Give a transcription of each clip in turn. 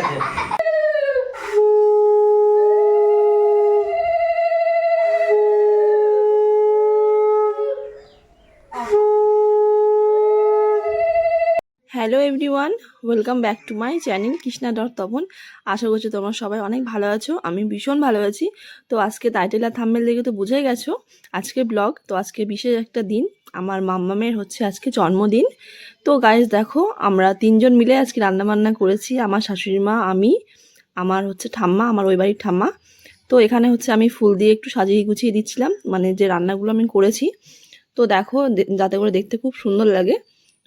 আছে। Hello everyone welcome back to my channel Krishna dot Tapan আশা করছি তোমরা সবাই অনেক ভালো আছো, আমি ভীষণ ভালো আছি। তো আজকে টাইটেল আর থাম্বেল দেখে তো বুঝে গেছো আজকে ব্লগ তো আজকে বিশেষ একটা দিন। আমার মাম্মামের হচ্ছে আজকে জন্মদিন। তো গাইজ দেখো, আমরা তিনজন মিলে আজকে রান্নাবান্না করেছি। আমার শাশুড়ি মা, আমি, আমার হচ্ছে ঠাম্মা, আমার ওই বাড়ির ঠাম্মা। তো এখানে হচ্ছে আমি ফুল দিয়ে একটু সাজিয়ে গুছিয়ে দিচ্ছিলাম মানে যে রান্নাগুলো আমি করেছি। তো দেখো যাতে করে দেখতে খুব সুন্দর লাগে।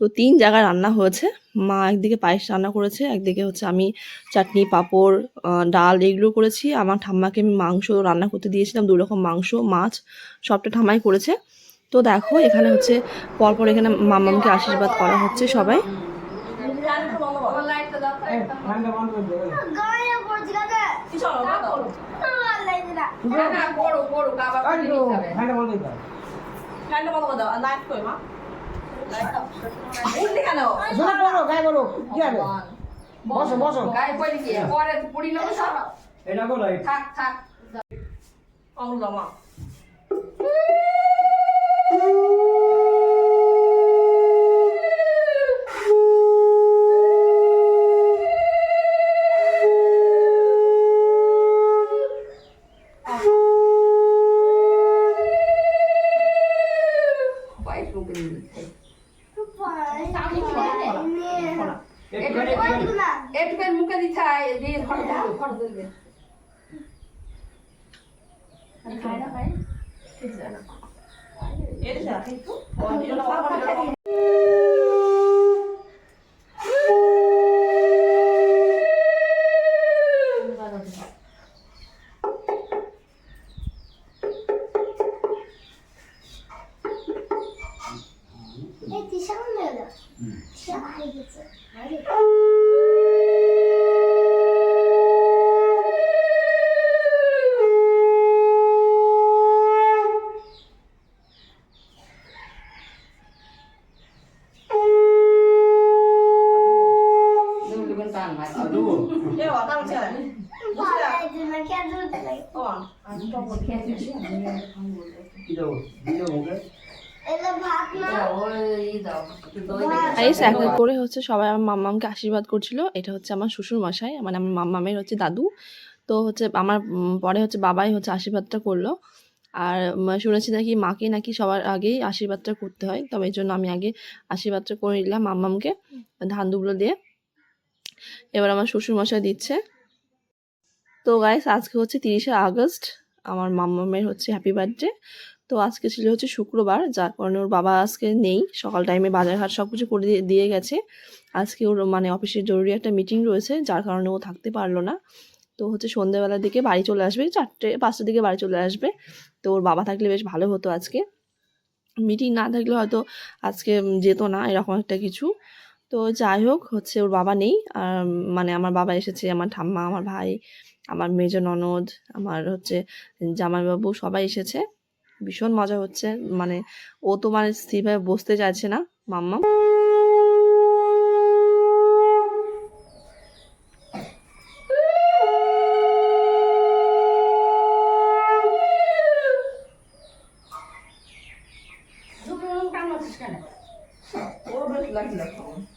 তো তিন জায়গায় রান্না হয়েছে। মা একদিকে পায়েস রান্না করেছে, একদিকে হচ্ছে আমি চাটনি, পাঁপড় ডাল এগুলো করেছি। আমার ঠাম্মাকে আমি মাংস রান্না করতে দিয়েছিলাম দু রকম মাংস, মাছ, সবটা ঠাম্মাই করেছে। তো দেখো এখানে হচ্ছে পরপর এখানে মামামকে আশীর্বাদ করা হচ্ছে সবাই। শোনা করো গায়ে করো বসো বসো গায়ে পড়ে গিয়ে পরে এটা বলো থাক থাক বাইশ রুপে দিচ্ছে একটুখানি মুখে দিতে হয় দিয়ে ফটো তুলবে ফটো তুলবে এই তিশা কোন গেল তিশা হারিয়ে গেছে হারিয়ে দুলবেন টান মাছ আদু ভালো না কেন দিতে লাগে কি দাও দিও মুখে এটা ভাত না ওই দাও একটু দই দেখে আইস এক করে হচ্ছে সবাই আমার মাম্মামকে আশীর্বাদ করছিল। এটা হচ্ছে আমার শ্বশুর মশাই মানে আমার মাম্মামের হচ্ছে দাদু। তো হচ্ছে আমার পরে হচ্ছে বাবাই হচ্ছে আশীর্বাদটা করল। আর শুনেছি নাকি মাকে নাকি সবার আগেই আশীর্বাদটা করতে হয়। তবে এই জন্য আমি আগে আশীর্বাদটা করে নিলাম মাম্মামকে ধান দুগুলো দিয়ে। এবার আমার শ্বশুর মশাই দিচ্ছে। তো গাইস আজকে হচ্ছে তিরিশে আগস্ট। আমার মাম্মামের হচ্ছে হ্যাপি বার্থডে তো আজকে ছিল হচ্ছে শুক্রবার, যার কারণে ওর বাবা আজকে নেই। সকাল টাইমে বাজারঘাট সব কিছু করে দিয়ে গেছে। আজকে ওর মানে অফিসের জরুরি একটা মিটিং রয়েছে, যার কারণে ও থাকতে পারল না। তো হচ্ছে সন্ধ্যেবেলার দিকে বাড়ি চলে আসবে, চারটে, পাঁচটার দিকে বাড়ি চলে আসবে। তো ওর বাবা থাকলে বেশ ভালো হতো আজকে। মিটিং না থাকলে হয়তো আজকে যেত না, এরকম একটা কিছু। তো যাই হোক হচ্ছে ওর বাবা নেই। আর মানে আমার বাবা এসেছে আমার ঠাম্মা আমার ভাই আমার মেজ ননদ আমার হচ্ছে জামাইবাবু সবাই এসেছে। ভীষণ মজা হচ্ছে। মানে ও তো মানে স্থিরভাবে বসতে চাইছে না মাম্মা। এই,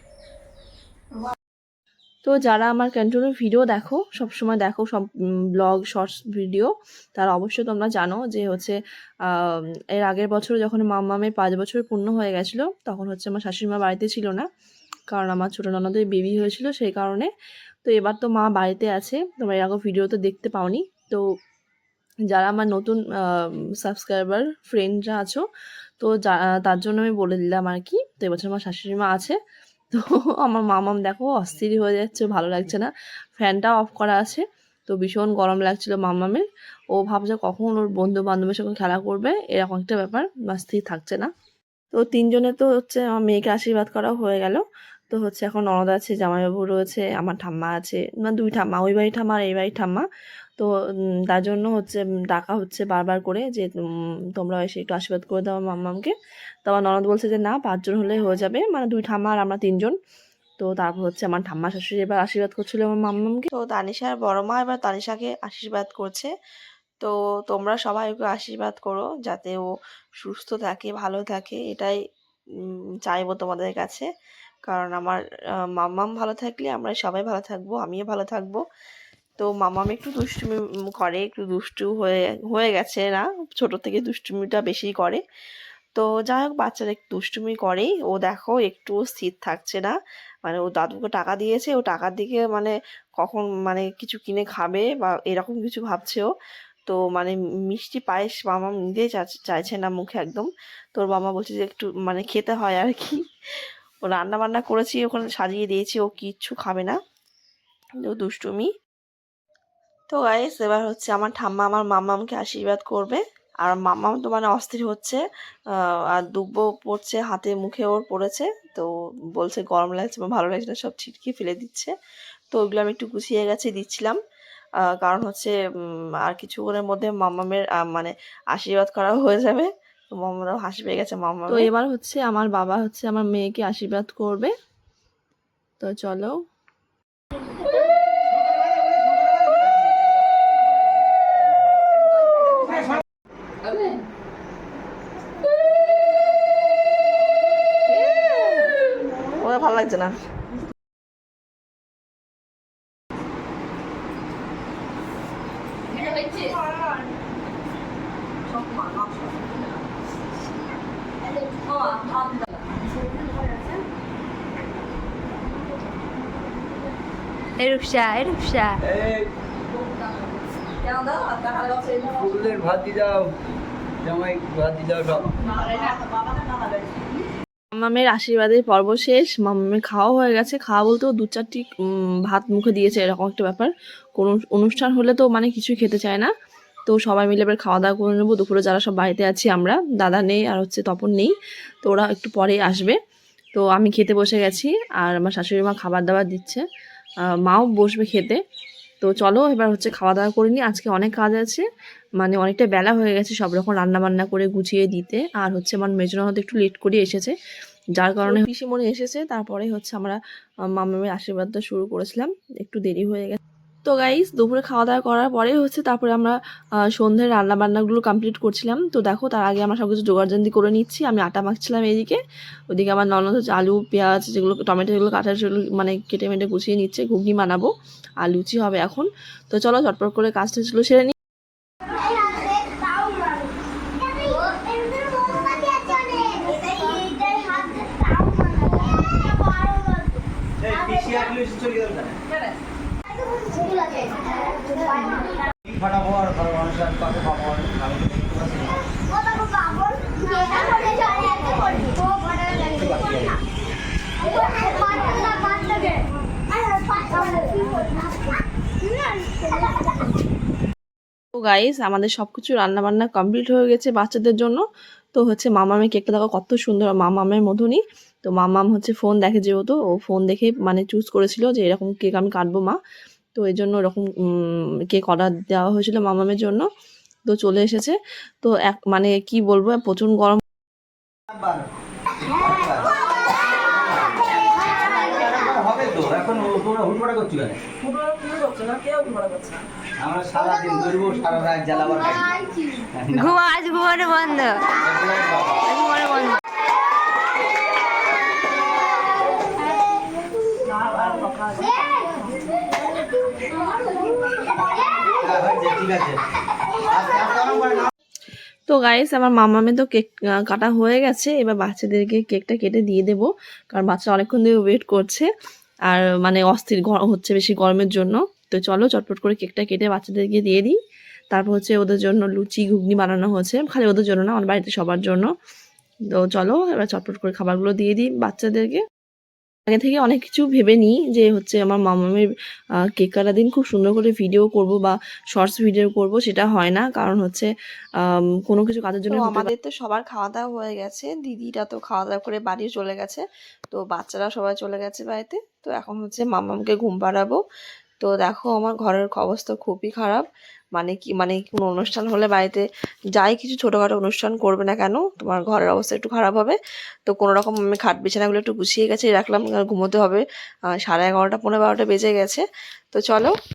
তো যারা আমার কন্টিনিউ ভিডিও দেখো সব সময় দেখো সব ব্লগ শর্টস ভিডিও তারা অবশ্যই তোমরা জানো যে হচ্ছে এর আগের বছর যখন মাম্মামের পাঁচ বছর পূর্ণ হয়ে গেছিল, তখন হচ্ছে আমার শাশুড়ি মা বাড়িতে ছিল না, কারণ আমার ছোটো ননদের বেবি হয়েছিল সেই কারণে। তো এবার তো মা বাড়িতে আছে, তোমরা এর আগে ভিডিও তো দেখতে পাওনি। তো যারা আমার নতুন সাবস্ক্রাইবার ফ্রেন্ডরা আছো, তো তার জন্য আমি বলে দিলাম আর কি। তো এবছর আমার শাশুড়ি মা আছে তো আমার মামাম দেখো অস্থির হয়ে যাচ্ছে, ভালো লাগছে না। ফ্যানটা অফ করা আছে, তো ভীষণ গরম লাগছিল মামামের। ও ভাবছে কখন ওর বন্ধু বান্ধবের সঙ্গে খেলা করবে, এরকম একটা ব্যাপার বা স্থির থাকছে না। তো তিনজনে তো হচ্ছে, আমার মেয়েকে আশীর্বাদ করা হয়ে গেল। তো হচ্ছে এখন ননদ আছে, জামাইবাবু রয়েছে, আমার ঠাম্মা আছে মানে দুই ঠাম্মা, ওই বাড়ি ঠাম্মা আর এই বাড়ির ঠাম্মা। তো তার জন্য হচ্ছে ডাকা হচ্ছে বারবার করে যে তোমরা এসে একটু আশীর্বাদ করে দাও মাম্মামকে তো আমার ননদ বলছে যে, না, পাঁচজন হলে হয়ে যাবে। মানে দুই ঠাম্মা আর আমরা তিনজন। তো তারপর হচ্ছে আমার ঠাম্মা শাশুড়ি এবার আশীর্বাদ করছিল আমার মাম্মামকে তো তানিশার বড় মা এবার তানিশাকে আশীর্বাদ করছে। তো তোমরা সবাই ওকে আশীর্বাদ করো যাতে ও সুস্থ থাকে, ভালো থাকে, এটাই চাইব তোমাদের কাছে। কারণ আমার আহ, মাম্মাম ভালো থাকলে আমরা সবাই ভালো থাকব আমিও ভালো থাকব। তো মামাম একটু দুষ্টুমি করে একটু দুষ্টু হয়ে হয়ে গেছে না ছোট থেকে দুষ্টুমিটা বেশি করে। তো যাই হোক বাচ্চারা একটু দুষ্টুমি করেই ও দেখো একটু স্থির থাকছে না। মানে ও দাদুকে টাকা দিয়েছে ও টাকার দিকে মানে কখন মানে কিছু কিনে খাবে বা এরকম কিছু ভাবছে ও। তো মানে মিষ্টি পায়েস মামা নিতে চাইছে না মুখে একদম। তোর মামা বলছে যে একটু মানে খেতে হয় আর কি। রান্না বান্না করেছি ওখানে সাজিয়ে দিয়েছি ও কিচ্ছু খাবে না। দুষ্টুমি। তো গাইস এবার হচ্ছে আমার ঠাম্মা আমার মামামকে আশীর্বাদ করবে। আর মামাম তো মানে অস্থির হচ্ছে আর দুব্বো পড়ছে হাতে মুখে ওর পড়েছে। তো বলছে গরম লাগছে বা ভালো লাগছে না সব ছিটকে ফেলে দিচ্ছে। তো ওইগুলো আমি একটু গুছিয়ে গেছে দিচ্ছিলাম। কারণ হচ্ছে আর কিছুক্ষণের মধ্যে মামামের আহ, মানে আশীর্বাদ করা হয়ে যাবে। তো মামারাও হাসি পেয়ে গেছে মামা তো এবার হচ্ছে আমার বাবা হচ্ছে আমার মেয়েকে আশীর্বাদ করবে। তো চলো। ওরা ভালো লাগছে না এটা দেখছি এই রূপসা এই ফুলের ভাত দাও জামাই ভাত দাও সব। মামামের আশীর্বাদের পর্ব শেষ মামামের খাওয়া হয়ে গেছে। খাওয়া বলতেও দু চারটি ভাত মুখে দিয়েছে এরকম একটা ব্যাপার। কোনো অনুষ্ঠান হলে তো মানে কিছুই খেতে চায় না। তো সবাই মিলে এবার খাওয়া দাওয়া করে নেব। দুপুরে যারা সব বাড়িতে আছি আমরা দাদা নেই আর হচ্ছে তপন নেই তো ওরা একটু পরেই আসবে। তো আমি খেতে বসে গেছি আর আমার শাশুড়ি মা খাবার দাবার দিচ্ছে। মাও বসবে খেতে। তো চলো এবার হচ্ছে খাওয়া দাওয়া করে নিই। আজকে অনেক কাজ আছে। মানে অনেকটা বেলা হয়ে গেছে সব রকম রান্না বান্না করে গুছিয়ে দিতে। আর হচ্ছে আমার মেজনা হয়তো একটু লেট করে এসেছে। যার কারণে পিসিমণি এসেছে। তারপরে হচ্ছে আমরা মামামের আশীর্বাদটা শুরু করেছিলাম। একটু দেরি হয়ে গেছে। তো গাইস দুপুরে খাওয়া দাওয়া করার পরে হচ্ছে তারপরে আমরা সন্ধ্যের রান্না বান্নাগুলো কমপ্লিট করছিলাম। তো দেখো, তার আগে আমরা সব কিছু করে নিচ্ছি। আমি আটা মাখছিলাম এইদিকে। ওদিকে আমার ননদ হচ্ছে আলু, পেঁয়াজ, যেগুলো, টমেটো যেগুলো কাটার সেগুলো মানে কেটে মেটে গুছিয়ে নিচ্ছে। ঘুগনি বানাবো। আর লুচি হবে এখন। তো চলো, চটপট করে কাজটা ছিল সেরে নিই এই পিসি আসলে চলে গেল গাইস আমাদের সব কিছু রান্না বান্না কমপ্লিট হয়ে গেছে বাচ্চাদের জন্য। তো হচ্ছে মামামের কেকটা দেখো কত সুন্দর মামামের মতনই তো মামাম হচ্ছে ফোন দেখে যেহেতু, ও ফোন দেখে মানে চুজ করেছিল যে এরকম কেক আমি কাটবো মা। তো এই জন্য এরকম কেক অর্ডার দেওয়া হয়েছিল মামামের জন্য তো চলে এসেছে। তো এক মানে কি বলব প্রচুর গরম। হবে তো এখন ও- তোমরা হুটপাটা করছ কেন আমরা সারাদিন ঘুরবো সারা রাত জ্বালাবার ঘুমা আজ ঘুমানো বন্ধ। না তো গাইস আমার মামামে তো কেক কাটা হয়ে গেছে। এবার বাচ্চাদেরকে কেকটা কেটে দিয়ে দেবো, কারণ বাচ্চা অনেকক্ষণ ধরে ওয়েট করছে। আর মানে অস্থির হচ্ছে বেশি গরমের জন্য। তো চলো, চটপট করে কেকটা কেটে বাচ্চাদেরকে দিয়ে দিই। তারপর হচ্ছে ওদের জন্য লুচি, ঘুগনি বানানো হয়েছে। খালি ওদের জন্য না আমার বাড়িতে সবার জন্য। তো চলো, এবার চটপট করে খাবারগুলো দিয়ে দিই বাচ্চাদেরকে। আগে থেকে অনেক কিছু ভেবে নিই যে হচ্ছে আমার মামামের কেক কাটার দিন খুব সুন্দর করে ভিডিও করব বা শর্টস ভিডিও করব সেটা হয় না। কারণ হচ্ছে কোনো কিছু কাজের জন্য আমাদের তো সবার খাওয়া দাওয়া হয়ে গেছে। দিদিরা তো খাওয়া দাওয়া করে বাড়ি চলে গেছে। তো বাচ্চারা সবাই চলে গেছে বাড়িতে। তো এখন হচ্ছে মামামকে ঘুম পাড়াবো। তো দেখো আমার ঘরের অবস্থা খুবই খারাপ। মানে কি মানে কোনো অনুষ্ঠান হলে বাড়িতে যাই, কিছু ছোটোখাটো অনুষ্ঠান করবে না কেন? তোমার ঘরের অবস্থা একটু খারাপ হবে। তো কোনো রকম আমি খাট বিছানাগুলো একটু গুছিয়ে গেছে, রাখলাম, ঘুমোতে হবে। সাড়ে এগারোটা, পনেরো বারোটা বেজে গেছে। তো চলো